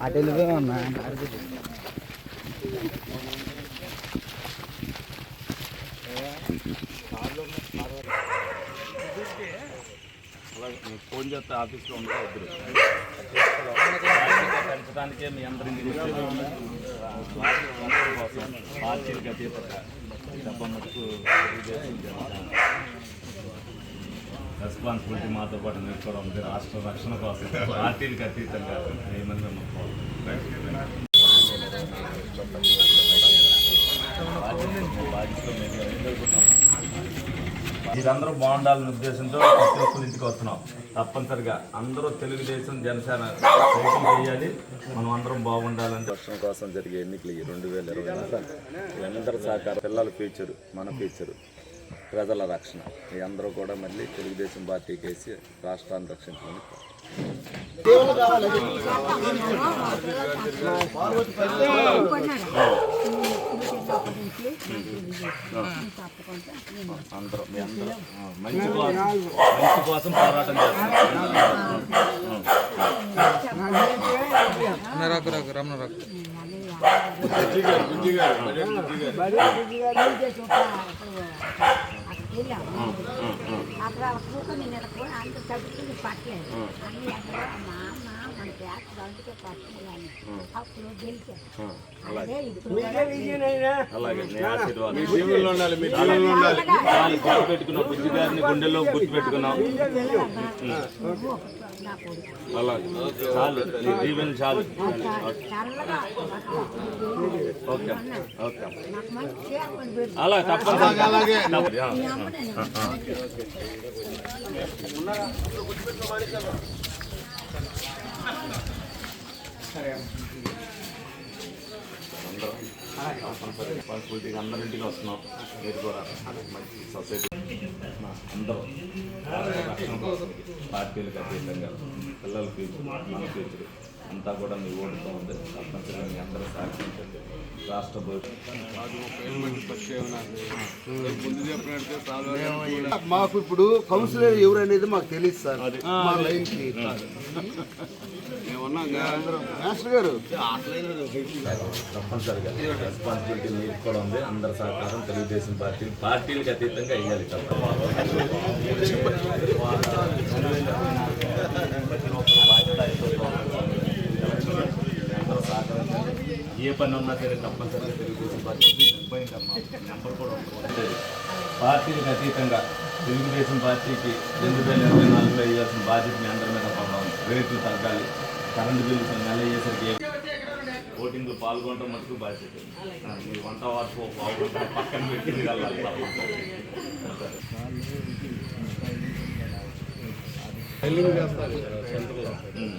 అటు ఉన్నా. ఫోన్ చేస్తే ఆఫీస్లో ఉంటే వద్దు పెంచడానికే మీ అందరికి కోసం పార్టీలకు అతీతంగా డబ్బా మటుకు తెలుగుదేశం జనసేన. రెస్పాన్సిబిలిటీ మాతో పాటు నేర్చుకోవడం ఉంది రాష్ట్ర రక్షణ కోసం పార్టీలకు అతీతంగా ఏమని మేము మీరందరూ బాగుండాలనే ఉద్దేశంతో ప్రతి ఒక్కరి ఇంటికి వస్తున్నాం. తప్పనిసరిగా అందరూ తెలుగుదేశం జనసేన సైతం చేయాలి. మనం అందరం బాగుండాలంటే వర్షం కోసం జరిగే ఎన్నికలు ఈ రెండు వేల ఇరవై నాలుగు. సహకారం పిల్లల ఫ్యూచర్ మన ఫ్యూచర్. ప్రజల రక్షణ. ఈ అందరూ కూడా మళ్ళీ తెలుగుదేశం పార్టీకి వేసి రాష్ట్రాన్ని రక్షించమని అందరూ మీ అందరూ. ఆ, మంచి కోసం మంచి కోసం పోరాటం చేస్తాం రాకు రాకు రమణ రాకు అక్కడ కూకొని నిలబడి అంత చదువుకుని పట్టలేదు అన్ని అక్కడ మా అమ్మ అలాగే నీ ఆశీర్వాదం వాళ్ళు గుర్తు పెట్టుకున్నాం బుద్ధి గారిని గుండెల్లో గుర్తు పెట్టుకున్నాం అలాగే చాలు నీ దీవెన చాలు ఓకే ఓకే అలా తప్పనిసరిగా అలాగే మీ అందరం తప్పనిసరిగా రెస్పాన్సిబిలిటీగా అందరింటికి వస్తున్నాం మీరు కూడా మంచి సొసైటీ అందరూ పార్టీలకు అతీతంగా పిల్లల ఫ్యూచర్ మన ఫ్యూచర్ అంతా కూడా మీ ఓటుతో ఉంది. తప్పనిసరిగా మీ అందరూ సహకరించండి. రాష్ట్ర భవిష్యత్తు. మాకు ఇప్పుడు కౌన్సిలర్ ఎవరు అనేది మాకు తెలియదు సార్. మా లైన్కి మాస్టర్ గారు. తప్పనిసరిగా. రెస్పాన్సిబిలిటీ మీకు కూడా ఉంది. అందరి సహకారం తెలుగుదేశం పార్టీ పార్టీలకు అతీతంగా వేయాలి ఏ పని ఉన్నా సరే తప్పనిసరిగా తెలుగుదేశం పార్టీ నెంబర్ కూడా ఉంటుంది పార్టీలకు అతీతంగా తెలుగుదేశం పార్టీకి రెండు వేల ఇరవై నాలుగులో వేయాల్సిన బాధ్యత మీ అందరి మీద పడడం రేట్లు తగ్గాలి. కరెంటు బిల్లు నెల అయ్యేసరికి ఓటింగ్లో పాల్గొనడం మటుకు బాధ్యత. మీ వంట వార్పు బాగుంటుంది పక్కన పెట్టి వెళ్ళాలి. ఉమ్.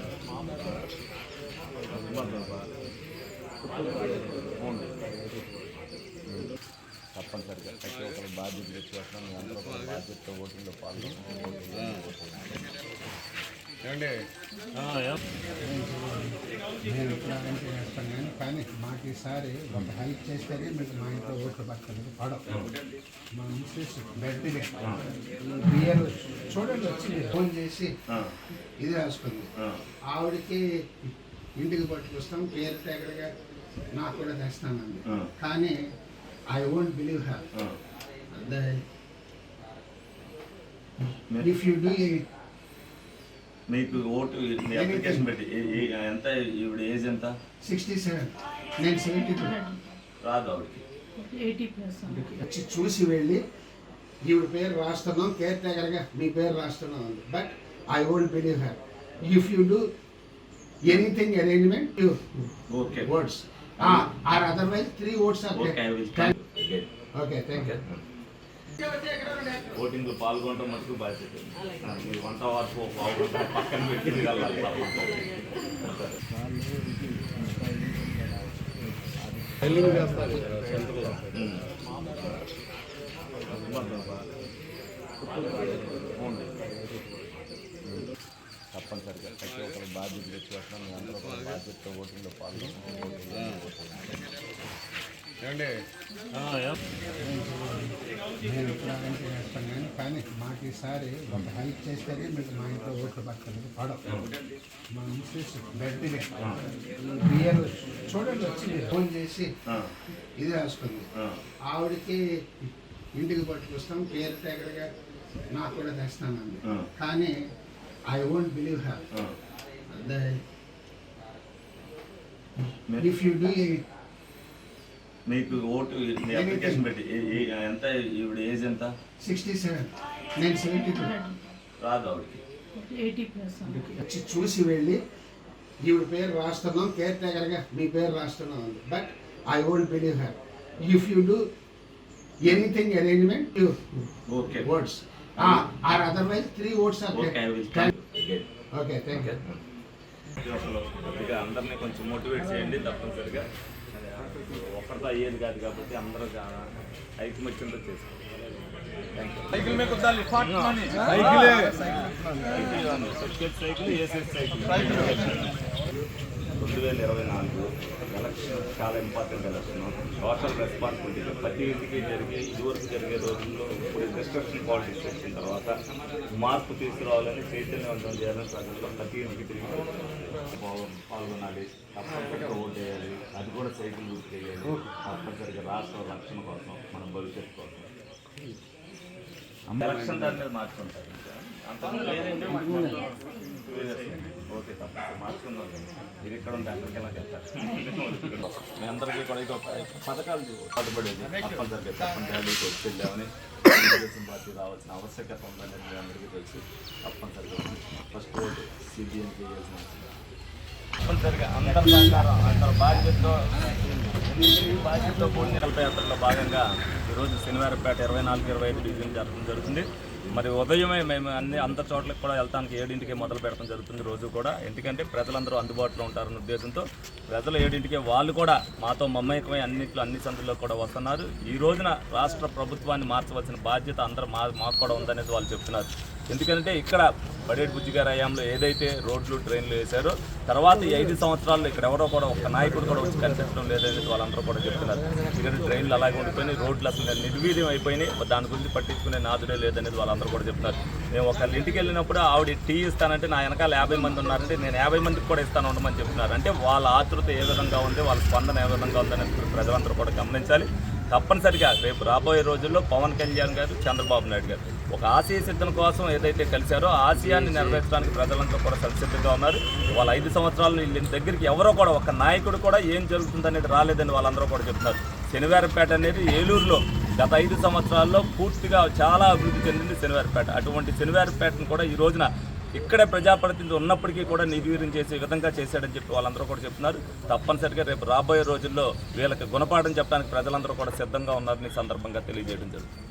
తప్పనిసరిగా ప్రతి ఒక్కరు బాధ్యత తెచ్చుకోవడం మీ అందరూ బాధ్యతతో ఓటింగ్లో నేను చేస్తాను కానీ కానీ మాకు ఈసారి ఒక హెల్ప్ చేస్తేనే మీకు మా ఇంట్లో ఓట్లు పట్టలేదు పడవు మా మిస్సెస్ బెడ్ బియ్యలు చూడండి వచ్చింది ఫోన్ చేసి ఇది రాసుకుంది ఆవిడకి ఇంటికి పట్టుకొస్తాం పేరు టేకడగా నాకు కూడా తెస్తానంది కానీ I won't believe have if you do మీకు ఓటు మీ అప్లికేషన్ పెట్టి ఎంత ఈవిడ ఏజ్ ఎంత? సిక్స్టీ సెవెన్ నేను సెవెంటీ టూ రాదు ఆవిడకి. వచ్చి చూసి వెళ్ళి ఈవిడ పేరు రాస్తున్నాం కేర్ టేకర్గా మీ పేరు రాస్తున్నాం అంది. But I won't believe her if you do anything arrangement you okay words or otherwise three votes or okay thank you ఓటింగ్లో పాల్గొనడం మటుకు బాధ్యత. మీ వంట వార్పు బాగుంటుంది పక్కన పెట్టి వెళ్ళాలి. తప్పనిసరిగా ప్రతి ఒక్కరు బాధ్యత తెచ్చుకోవడం మీ అందరూ కూడా బాధ్యతతో ఓటింగ్లో పాల్గొనడం నేను ఇప్పుడు అలాంటి చేస్తాను కానీ కానీ మాకు ఈసారి ఒక హెల్ప్ చేస్తేనే మీకు మా ఇంట్లో ఓట్లు పక్కనది పడవు. మా మిస్సెస్ బెడ్ బియ్యాలు చూడండి వచ్చింది ఫోన్ చేసి ఇది రాసుకుంది. ఆవిడకి ఇంటికి పట్టుకొస్తాం కేర్ టేకర్గా నాకు కూడా తెస్తానండి కానీ I won't believe have if you do మీకు ఓటు మీ అప్లికేషన్ పెట్టి ఏ- ఏ- ఎంత ఈవిడ ఏజ్ ఎంత? సిక్స్టీ సెవెన్ నేను సెవెంటీ టూ రాదు ఆవిడకి. వచ్చి చూసి వెళ్ళి ఈవిడ పేరు రాస్తున్నాం కేర్ టేకర్గా మీ పేరు రాస్తున్నాం అంది. But I won't believe her if you do anything arrangement you okay votes or otherwise three votes or okay thank you కొద్దిగా అందరినీ కొంచెం మోటివేట్ చేయండి తప్పనిసరిగా. ఒకరితో అయ్యేది కాదు కాబట్టి అందరూ ఐకమత్యంతో చేసుకోండి సైకిల్ మీద మనీ సైకిల్ సైకిల్ రెండు వేల ఇరవై నాలుగు ఎలక్షన్ చాలా ఇంపార్టెంట్ ఎలక్షన్. సోషల్ రెస్పాన్సిబిలిటీ ప్రతి ఇంటికి జరిగే ఇదివరకు జరిగే రోజుల్లో ఇప్పుడు డిస్ట్రక్షన్ పాలిటిక్స్ వచ్చిన తర్వాత మార్పు తీసుకురావాలని చైతన్యవంతం చేయాలని ప్రజల్లో ప్రతి ఇంటికి తిరిగి పాల్గొనాలి. తప్పనిసరిగా ఓటు వేయాలి. అది కూడా సైకిల్ గుర్తు చేయాలి. తప్పనిసరిగా రాష్ట్ర రక్షణ కోసం మన భవిష్యత్తు కోసం. ఎలక్షన్ దాని మీద మార్చుకుంటారు ఓకే మార్చుకుందాం ఇది ఇక్కడ ఉంటే అక్కడికి ఎలా చెప్తారు మీ అందరికీ కూడా ఇక పథకాలు పట్టుబడేది తప్పనిసరిగా తప్పని వచ్చి వెళ్ళామని తెలుగుదేశం పార్టీ రావాల్సిన ఆవశ్యకత ఉందని మీ అందరికీ తెలుసు తప్పనిసరిగా ఫస్ట్ ఓటు సిబిఎన్ చేయాల్సిన తప్పనిసరిగా అందరి సహకారం అందరి బాధ్యతతో బాధ్యతతో కూడిన యాత్రలో భాగంగా ఈరోజు శనివారంపేట ఇరవై నాలుగు ఇరవై ఐదు డివిజన్ జరగడం జరుగుతుంది. మరి ఉదయమే మేము అన్ని అంత చోట్లకి కూడా వెళ్తానికి ఏడింటికే మొదలు పెడతాం జరుగుతుంది రోజు కూడా. ఎందుకంటే ప్రజలందరూ అందుబాటులో ఉంటారన్న ఉద్దేశంతో ప్రజలు ఏడింటికే వాళ్ళు కూడా మాతో మమ్మకమై అన్నింటిలో అన్ని సందుల్లో కూడా వస్తున్నారు. ఈ రోజున రాష్ట్ర ప్రభుత్వాన్ని మార్చవలసిన బాధ్యత అందరూ మా మాకు కూడా ఉందనేది వాళ్ళు చెప్తున్నారు. ఎందుకంటే ఇక్కడ బడేటి బుజ్జి గారి హయాంలో ఏదైతే రోడ్లు ట్రైన్లు వేశారో తర్వాత ఈ ఐదు సంవత్సరాల్లో ఇక్కడ ఎవరో కూడా ఒక నాయకుడు కూడా వచ్చి కనిపించడం లేదనేది వాళ్ళందరూ కూడా చెప్తున్నారు. ఎందుకంటే ట్రైన్లు అలాగే ఉండిపోయినాయి రోడ్లు అసలు నిర్వీర్యం అయిపోయినాయి. దాని గురించి పట్టించుకునే నాదుడే లేదనేది వాళ్ళందరూ కూడా చెప్తున్నారు. మేము ఒకళ్ళ ఇంటికి వెళ్ళినప్పుడు ఆవిడ టీ ఇస్తానంటే నా వెనకాల యాభై మంది ఉన్నారంటే నేను యాభై మందికి కూడా ఇస్తాను ఉండమని చెప్తున్నారు. అంటే వాళ్ళ ఆతృత ఏ విధంగా ఉంది వాళ్ళ స్పందన ఏ విధంగా ఉందనేది ప్రజలందరూ కూడా గమనించాలి. తప్పనిసరిగా రేపు రాబోయే రోజుల్లో పవన్ కళ్యాణ్ గారు చంద్రబాబు నాయుడు గారు ఒక ఆశయ సిద్ధం కోసం ఏదైతే కలిశారో ఆ ఆశయాన్ని నెరవేర్చడానికి ప్రజలంతా కూడా సంసిద్ధంగా ఉన్నారు. వాళ్ళ ఐదు సంవత్సరాలు వీళ్ళ దగ్గరికి ఎవరో కూడా ఒక నాయకుడు కూడా ఏం జరుగుతుందనేది రాలేదని వాళ్ళందరూ కూడా చెప్తున్నారు. శనివారపేట అనేది ఏలూరులో గత ఐదు సంవత్సరాల్లో పూర్తిగా చాలా అభివృద్ధి చెందింది శనివారపేట. అటువంటి శనివారపేటను కూడా ఈ రోజున ఇక్కడే ప్రజాప్రతినిధి ఉన్నప్పటికీ కూడా నిర్వీర్యం చేసే విధంగా చేశాడని చెప్పి వాళ్ళందరూ కూడా చెప్తున్నారు. తప్పనిసరిగా రేపు రాబోయే రోజుల్లో వీళ్ళకి గుణపాఠం చెప్పడానికి ప్రజలందరూ కూడా సిద్ధంగా ఉన్నారని సందర్భంగా తెలియజేయడం జరుగుతుంది.